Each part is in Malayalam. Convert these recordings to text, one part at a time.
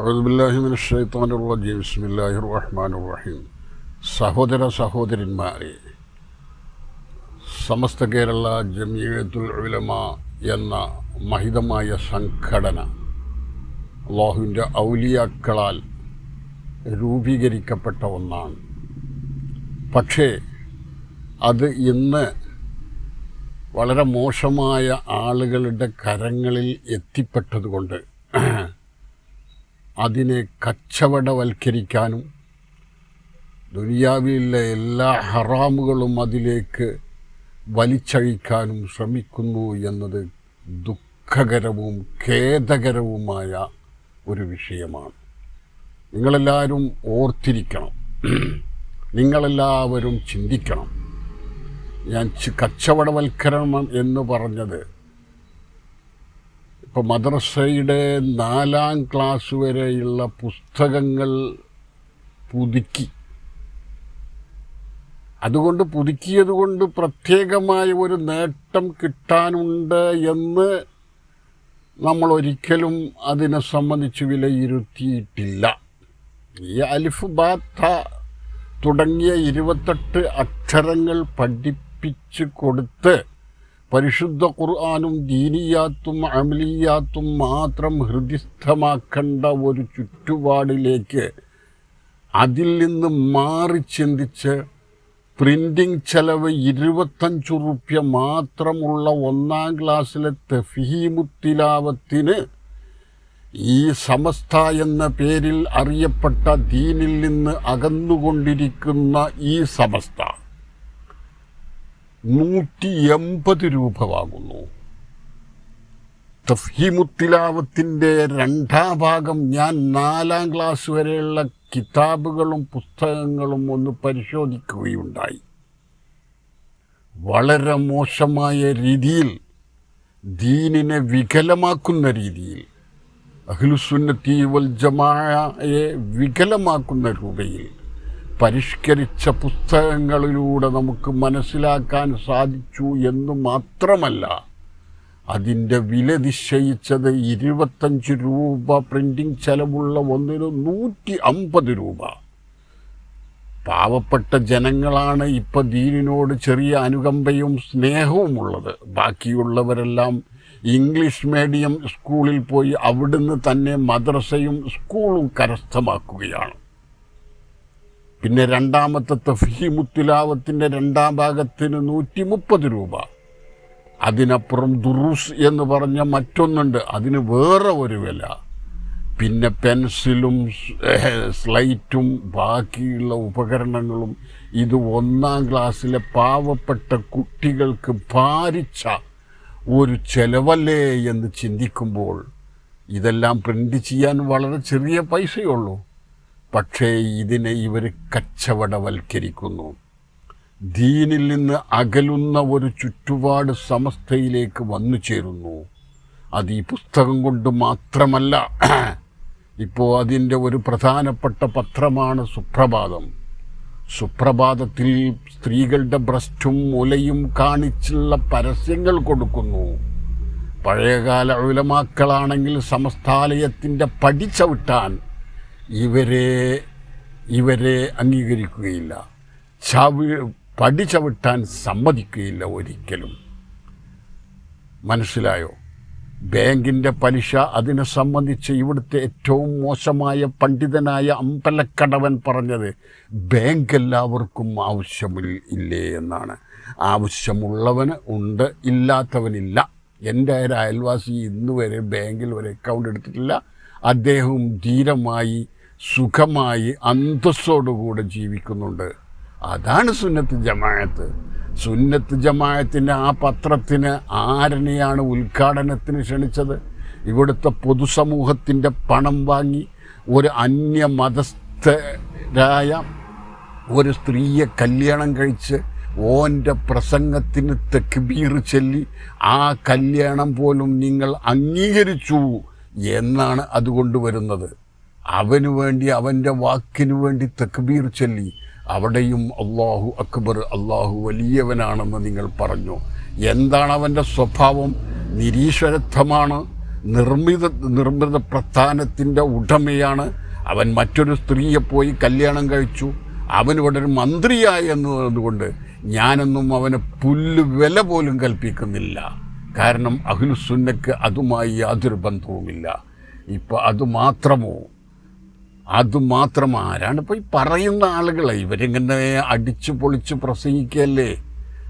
അഴുബില്ലാഹിമിൻ ഷെയ്ത്താനുള്ള ജിസ്മില്ലാഹി റഹ്മാൻ റഹീം സഹോദര സഹോദരന്മാരെ സമസ്ത കേരള ജമീഴത്തുൽ ഉലമ എന്ന മഹിതമായ സംഘടന അള്ളാഹുവിന്റെ ഔലിയാക്കളാൽ രൂപീകരിക്കപ്പെട്ട ഒന്നാണ്. പക്ഷേ അത് ഇന്ന് വളരെ മോശമായ ആളുകളുടെ കരങ്ങളിൽ എത്തിപ്പെട്ടതുകൊണ്ട് അതിനെ കച്ചവടവൽക്കരിക്കാനും ദുനിയാവിലെ എല്ലാ ഹറാമുകളും അതിലേക്ക് വലിച്ചഴിക്കാനും ശ്രമിക്കുന്നു എന്നത് ദുഃഖകരവും ഖേദകരവുമായ ഒരു വിഷയമാണ്. നിങ്ങളെല്ലാവരും ഓർത്തിരിക്കണം. നിങ്ങളെല്ലാവരും ചിന്തിക്കണം. ഞാൻ കച്ചവടവൽക്കരണം എന്ന് പറഞ്ഞത് ഇപ്പോൾ മദ്രസയുടെ നാലാം ക്ലാസ് വരെയുള്ള പുസ്തകങ്ങൾ പുതുക്കി. അതുകൊണ്ട് പുതുക്കിയത് കൊണ്ട് പ്രത്യേകമായ ഒരു നേട്ടം കിട്ടാനുണ്ട് എന്ന് നമ്മൾ ഒരിക്കലും അതിനെ സംബന്ധിച്ച് വിലയിരുത്തിയിട്ടില്ല. ഈ അലിഫ് ബാത്ത തുടങ്ങിയ ഇരുപത്തെട്ട് അക്ഷരങ്ങൾ പഠിപ്പിച്ച് കൊടുത്ത് പരിശുദ്ധ ഖുർആാനും ദീനിയാത്തും അമലിയാത്തും മാത്രം ഹൃദിസ്ഥമാക്കേണ്ട ഒരു ചുറ്റുപാടിലേക്ക് അതിൽ നിന്ന് മാറി ചിന്തിച്ച് പ്രിന്റിംഗ് ചെലവ് ഇരുപത്തഞ്ച് റുപ്യ മാത്രമുള്ള ഒന്നാം ക്ലാസ്സിലെ തഫീമുത്തിലാവത്തിന് ഈ സമസ്ത എന്ന പേരിൽ അറിയപ്പെട്ട ദീനിൽ നിന്ന് അകന്നുകൊണ്ടിരിക്കുന്ന ഈ സമസ്ത. നൂറ്റി എൺപത് രൂപ വാങ്ങുന്നു തഫീമുത്തിലാവത്തിന്റെ രണ്ടാം ഭാഗം ഞാൻ നാലാം ക്ലാസ് വരെയുള്ള കിതാബുകളും പുസ്തകങ്ങളും ഒന്ന് പരിശോധിക്കുകയുണ്ടായി. വളരെ മോശമായ രീതിയിൽ ദീനിനെ വികലമാക്കുന്ന രീതിയിൽ അഖിലുസുന്നത്തി വൽ ജമാഅയെ വികലമാക്കുന്ന രൂപയിൽ പരിഷ്കരിച്ച പുസ്തകങ്ങളിലൂടെ നമുക്ക് മനസ്സിലാക്കാൻ സാധിച്ചു എന്ന് മാത്രമല്ല അതിന്റെ വില നിശ്ചയിച്ചത് ഇരുപത്തഞ്ച് രൂപ പ്രിന്റിംഗ് ചെലവുള്ള ഒന്നിന് നൂറ്റി അമ്പത് രൂപ. പാവപ്പെട്ട ജനങ്ങളാണ് ഇപ്പം ദീനിനോട് ചെറിയ അനുകമ്പയും സ്നേഹവും ഉള്ളത്. ബാക്കിയുള്ളവരെല്ലാം ഇംഗ്ലീഷ് മീഡിയം സ്കൂളിൽ പോയി അവിടുന്ന് തന്നെ മദ്രസയും സ്കൂളും കരസ്ഥമാക്കുകയാണ്. പിന്നെ രണ്ടാമത്തെ തഫീമുത്തിലാവത്തിന്റെ രണ്ടാം ഭാഗത്തിന് നൂറ്റി മുപ്പത് രൂപ. അതിനപ്പുറം ദുറൂസ് എന്ന് പറഞ്ഞ മറ്റൊന്നുണ്ട്. അതിന് വേറെ ഒരു വില. പിന്നെ പെൻസിലും സ്ലൈറ്റും ബാക്കിയുള്ള ഉപകരണങ്ങളും ഇത് ഒന്നാം ക്ലാസ്സിലെ പാവപ്പെട്ട കുട്ടികൾക്ക് ഭാരിച്ച ഒരു ചെലവല്ലേ എന്ന് ചിന്തിക്കുമ്പോൾ ഇതെല്ലാം പ്രിന്റ് ചെയ്യാൻ വളരെ ചെറിയ പൈസയുള്ളൂ. പക്ഷേ ഇതിനെ ഇവർ കച്ചവടവൽക്കരിക്കുന്നു. ദീനിൽ നിന്ന് അകലുന്ന ഒരു ചുറ്റുപാട് സമസ്തയിലേക്ക് വന്നു ചേരുന്നു. അത് ഈ പുസ്തകം കൊണ്ട് മാത്രമല്ല ഇപ്പോൾ അതിന്റെ ഒരു പ്രധാനപ്പെട്ട പത്രമാണ് സുപ്രഭാതം. സുപ്രഭാതത്തിൽ സ്ത്രീകളുടെ ബ്രസ്റ്റും മുലയും കാണിച്ചുള്ള പരസ്യങ്ങൾ കൊടുക്കുന്നു. പഴയകാല ഉലമാക്കളാണെങ്കിൽ സമസ്താലയത്തിന്റെ പടി ചവിട്ടാൻ ഇവരെ ഇവരെ അംഗീകരിക്കുകയില്ല. ചവി പടി ചവിട്ടാൻ സമ്മതിക്കുകയില്ല ഒരിക്കലും. മനസ്സിലായോ? ബാങ്കിന്റെ പലിശ അതിനെ സംബന്ധിച്ച് ഇവിടുത്തെ ഏറ്റവും മോശമായ പണ്ഡിതനായ അമ്പലക്കടവൻ പറഞ്ഞത് ബാങ്ക് എല്ലാവർക്കും ആവശ്യമില്ല ഇല്ലേ എന്നാണ്. ആവശ്യമുള്ളവന് ഉണ്ട് ഇല്ലാത്തവനില്ല. എന്റെ ഒരു അയൽവാസി ഇന്നുവരെ ബാങ്കിൽ ഒരു അക്കൗണ്ട് എടുത്തിട്ടില്ല. അദ്ദേഹവും ധീരമായി സുഖമായി അന്തസ്സോടുകൂടെ ജീവിക്കുന്നുണ്ട്. അതാണ് സുന്നത്ത് ജമായത്ത് സുന്നത്ത് ജമായത്തിന്റെ ആ പത്രത്തിന് ആരനെയാണ് ഉദ്ഘാടനത്തിന് ക്ഷണിച്ചത്. ഇവിടുത്തെ പൊതുസമൂഹത്തിന്റെ പണം വാങ്ങി ഒരു അന്യ മതസ്ഥരായ ഒരു സ്ത്രീയെ കല്യാണം കഴിച്ച് ഓന്റെ പ്രസംഗത്തിന് തെക്കുബീർ ചൊല്ലി ആ കല്യാണം പോലും നിങ്ങൾ അംഗീകരിച്ചു എന്നാണ് അതുകൊണ്ട് വരുന്നത്. അവന് വേണ്ടി അവന്റെ വാക്കിനു വേണ്ടി തക്ബീർ ചൊല്ലി. അവിടെയും അള്ളാഹു അക്ബർ അള്ളാഹു വലിയവനാണെന്ന് നിങ്ങൾ പറഞ്ഞു. എന്താണ് അവന്റെ സ്വഭാവം? നിരീശ്വരത്വമാണ്. നിർമ്മിത നിർമ്മിത പ്രസ്ഥാനത്തിന്റെ ഉടമയാണ്. അവൻ മറ്റൊരു സ്ത്രീയെ പോയി കല്യാണം കഴിച്ചു. അവനിവിടെ ഒരു മന്ത്രിയായി എന്നതുകൊണ്ട് ഞാനൊന്നും അവന് പുല്ല് വില പോലും കൽപ്പിക്കുന്നില്ല. കാരണം അഹ്ലുസുന്നക്ക് അതുമായി യാതൊരു ബന്ധവുമില്ല. ഇപ്പം അത് മാത്രമോ അത് മാത്രം ആരാണ് ഇപ്പോൾ ഈ പറയുന്ന ആളുകൾ ഇവരിങ്ങനെ അടിച്ചു പൊളിച്ച് പ്രസംഗിക്കല്ലേ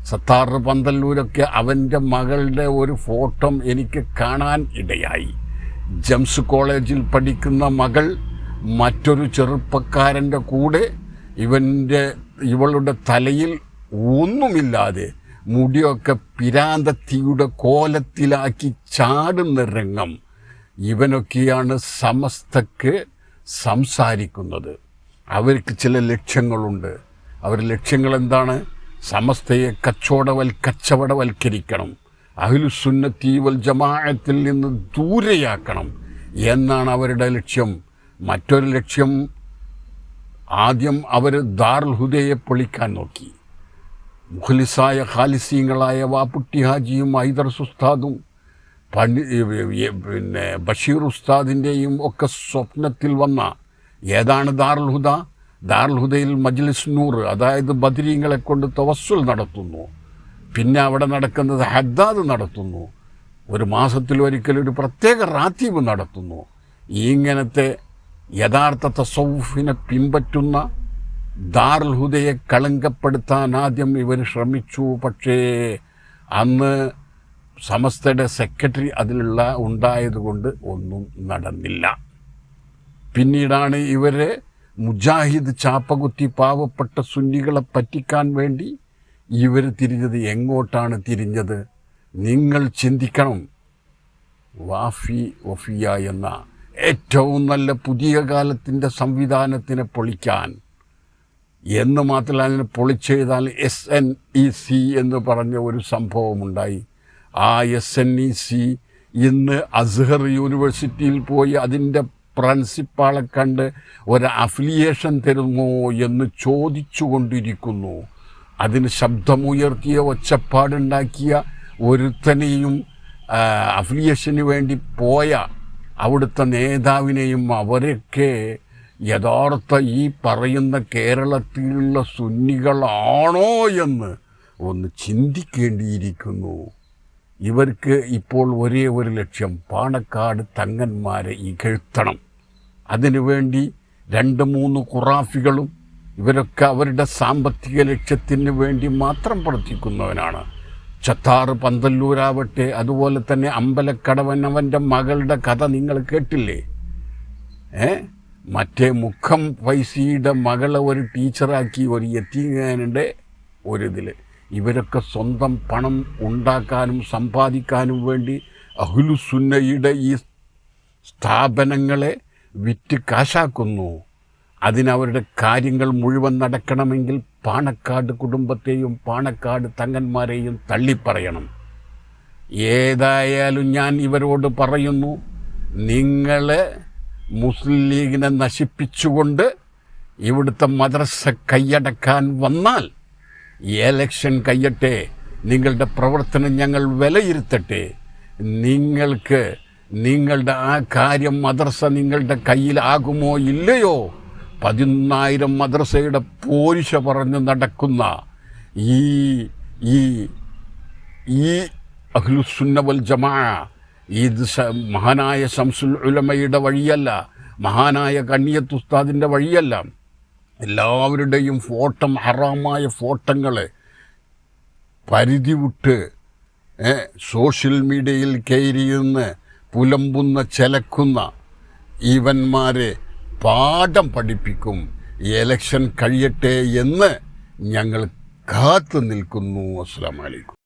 സത്താർ പന്തല്ലൂരൊക്കെ അവന്റെ മകളുടെ ഒരു ഫോട്ടോ എനിക്ക് കാണാൻ ഇടയായി. ജംസ് കോളേജിൽ പഠിക്കുന്ന മകൾ മറ്റൊരു ചെറുപ്പക്കാരന്റെ കൂടെ ഇവന്റെ ഇവളുടെ തലയിൽ ഒന്നുമില്ലാതെ മുടിയൊക്കെ പിരാന്തത്തിയുടെ കോലത്തിലാക്കി ചാടുന്ന രംഗം. ഇവനൊക്കെയാണ് സമസ്തക്ക് സംസാരിക്കുന്നത്. അവർക്ക് ചില ലക്ഷ്യങ്ങളുണ്ട്. അവർ ലക്ഷ്യങ്ങൾ എന്താണ്? സമസ്തയെ കച്ചവടവൽ കച്ചവടവൽക്കരിക്കണം അഹിലുസുന്നത്തി വൽ ജമാഅത്തിൽ നിന്ന് ദൂരെയാക്കണം എന്നാണ് അവരുടെ ലക്ഷ്യം. മറ്റൊരു ലക്ഷ്യം ആദ്യം അവർ ദാർ ഹുദയെ പൊളിക്കാൻ നോക്കി. മുഖലിസായ ഖാലിസീങ്ങളായ വാപ്പുട്ടി ഹാജിയും ഐദർ സുസ്താദും പണ്ഡി പിന്നെ ബഷീർ ഉസ്താദിന്റെയും ഒക്കെ സ്വപ്നത്തിൽ വന്ന ഏതാണ് ദാറുൽ ഹുദ? ദാറുൽ ഹുദയിൽ മജ്ലിസ് നൂർ അതായത് ബദരീങ്ങളെ കൊണ്ട് തവസ്സുൽ നടത്തുന്നു. പിന്നെ അവിടെ നടക്കുന്നത് ഹദ്ദാദ് നടത്തുന്നു. ഒരു മാസത്തിൽ ഒരിക്കൽ ഒരു പ്രത്യേക റാത്തീബ് നടത്തുന്നു. ഇങ്ങനത്തെ യഥാർത്ഥ തസൗഫിനെ പിൻപറ്റുന്ന ദാറുൽ ഹുദയെ കളങ്കപ്പെടുത്താൻ ആദ്യം ഇവർ ശ്രമിച്ചു. പക്ഷേ അന്ന് സമസ്തയുടെ സെക്രട്ടറി അതിലുള്ള ഉണ്ടായതുകൊണ്ട് ഒന്നും നടന്നില്ല. പിന്നീടാണ് ഇവരെ മുജാഹിദ് ചാപ്പകുത്തി പാവപ്പെട്ട സുന്നികളെ പറ്റിക്കാൻ വേണ്ടി ഇവർ തിരിഞ്ഞത് എങ്ങോട്ടാണ് തിരിഞ്ഞത്? നിങ്ങൾ ചിന്തിക്കണം. വാഫി വഫിയ എന്ന ഏറ്റവും നല്ല പുതിയ കാലത്തിന്റെ സംവിധാനത്തിനെ പൊളിക്കാൻ. എന്ന് മാത്രമല്ല അതിനെ പൊളിച്ചെഴുതാൻ എസ് എൻ ഇ സി എന്ന് പറഞ്ഞ ഒരു സംഭവമുണ്ടായി. ആ എസ് എൻ ഇ സി ഇന്ന് അസ്ഹർ യൂണിവേഴ്സിറ്റിയിൽ പോയി അതിന്റെ പ്രിൻസിപ്പാളെ കണ്ട് ഒരു അഫിലിയേഷൻ തരുമോ എന്ന് ചോദിച്ചു കൊണ്ടിരിക്കുന്നു അതിന് ശബ്ദമുയർത്തിയ ഒച്ചപ്പാടുണ്ടാക്കിയ ഒരുത്തനെയും അഫിലിയേഷന് വേണ്ടി പോയ അവിടുത്തെ നേതാവിനെയും അവരൊക്കെ യഥാർത്ഥ ഈ പറയുന്ന കേരളത്തിലുള്ള സുന്നികളാണോ എന്ന് ഒന്ന് ചിന്തിക്കേണ്ടിയിരിക്കുന്നു. ഇവർക്ക് ഇപ്പോൾ ഒരേ ഒരു ലക്ഷ്യം പാണക്കാട് തങ്ങന്മാരെ ഇകഴ്ത്തണം. അതിനുവേണ്ടി രണ്ട് മൂന്ന് കുറാഫികളും ഇവരൊക്കെ അവരുടെ സാമ്പത്തിക ലക്ഷ്യത്തിന് വേണ്ടി മാത്രം പ്രവർത്തിക്കുന്നവനാണ്. ചത്താറ് പന്തല്ലൂരാവട്ടെ അതുപോലെ തന്നെ അമ്പലക്കടവൻ അവന്റെ മകളുടെ കഥ നിങ്ങൾ കേട്ടില്ലേ? ഏ? മറ്റേ മുഖം പൈസയുടെ മകളെ ഒരു ടീച്ചറാക്കി ഒരു എത്തിങ്ങാനുടെ ഒരിതിൽ ഇവരൊക്കെ സ്വന്തം പണം ഉണ്ടാക്കാനും സമ്പാദിക്കാനും വേണ്ടി അഹുലുസുന്നയുടെ ഈ സ്ഥാപനങ്ങളെ വിറ്റ് കാശാക്കുന്നു. അതിനവരുടെ കാര്യങ്ങൾ മുഴുവൻ നടക്കണമെങ്കിൽ പാണക്കാട് കുടുംബത്തെയും പാണക്കാട് തങ്ങന്മാരെയും തള്ളിപ്പറയണം. ഏതായാലും ഞാൻ ഇവരോട് പറയുന്നു നിങ്ങൾ മുസ്ലിം ലീഗിനെ നശിപ്പിച്ചുകൊണ്ട് ഇവിടുത്തെ മദ്രസ കൈയടക്കാൻ വന്നാൽ എലക്ഷൻ കയ്യട്ടെ. നിങ്ങളുടെ പ്രവർത്തനം ഞങ്ങൾ വിലയിരുത്തട്ടെ. നിങ്ങൾക്ക് നിങ്ങളുടെ ആ കാര്യം മദ്രസ നിങ്ങളുടെ കയ്യിലാകുമോ ഇല്ലയോ? പതിനായിരം മദ്രസയുടെ പോരിശ പറഞ്ഞ് നടക്കുന്ന ഈ ഈ ഈ അഹ്ലുസുന്നവൽ ജമാ ഈ മഹാനായ ശംസുൽ ഉലമയുടെ വഴിയല്ല മഹാനായ കണ്ണിയത്ത് ഉസ്താദിന്റെ വഴിയല്ല. എല്ലാവരുടെയും ഫോട്ടം ഹറാമായ ഫോട്ടങ്ങളെ പരിധി വിട്ട് സോഷ്യൽ മീഡിയയിൽ കയറിയെന്ന് പുലമ്പുന്ന ചിലക്കുന്ന ഇവന്മാരെ പാഠം പഠിപ്പിക്കും. എലക്ഷൻ കഴിയട്ടെ എന്ന് ഞങ്ങൾ കാത്തു നിൽക്കുന്നു. അസ്സാം വലൈക്കും